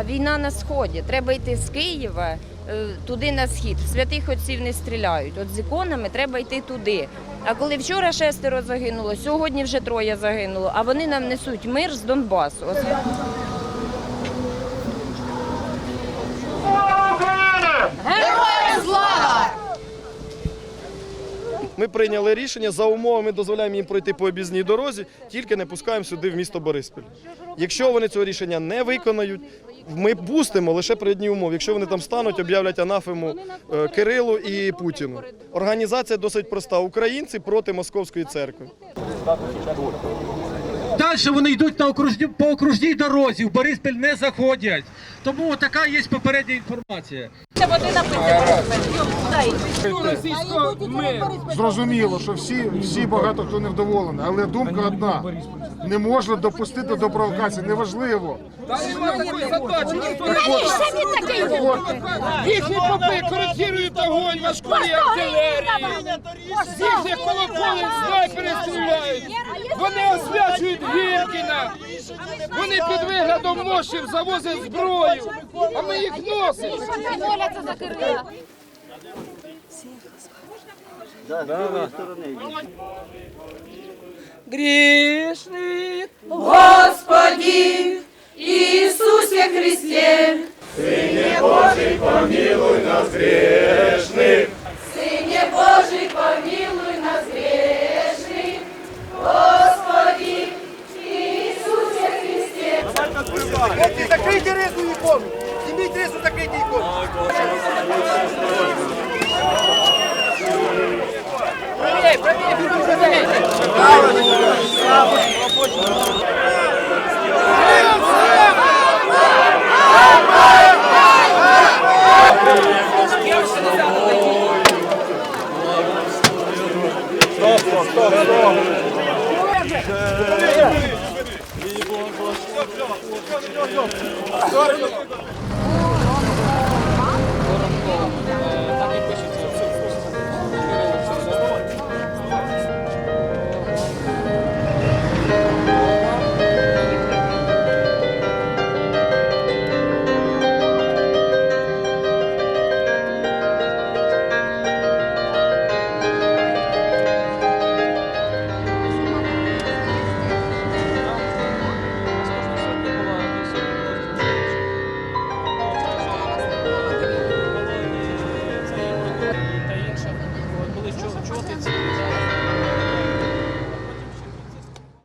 А війна на сході. Треба йти з Києва е, туди на схід. Святих отців не стріляють. От з іконами треба йти туди. А коли вчора шестеро загинуло, сьогодні вже троє загинуло, а вони нам несуть мир з Донбасу. Ось Ми прийняли рішення за умовами дозволяємо їм пройти по об'їзній дорозі, тільки не пускаємо сюди в місто Бориспіль. Якщо вони цього рішення не виконають, ми пустимо лише при одній умові. Якщо вони там стануть, об'являть анафему е, Кирилу і Путіну. Організація досить проста: українці проти московської церкви. Далі вони йдуть на окружні, по окружній дорозі, в Бориспіль не заходять. Тому така є попередня інформація. Зрозуміло, що всі, всі багато хто не вдоволений, але думка одна. Не можна допустити до провокації, неважливо. Їхні попи коротірують огонь важкої артилерії. З їхніх колоколів снайпери стріляють. Вони освячують Гіркіна. Вони під виглядом мощів завозять зброю, а ми їх носимо. моляться за Кирила. Грішник. Закрийте ризу ікону! Зніміть ризу, закрийте ікону! та інше. Коли 네. Rockets.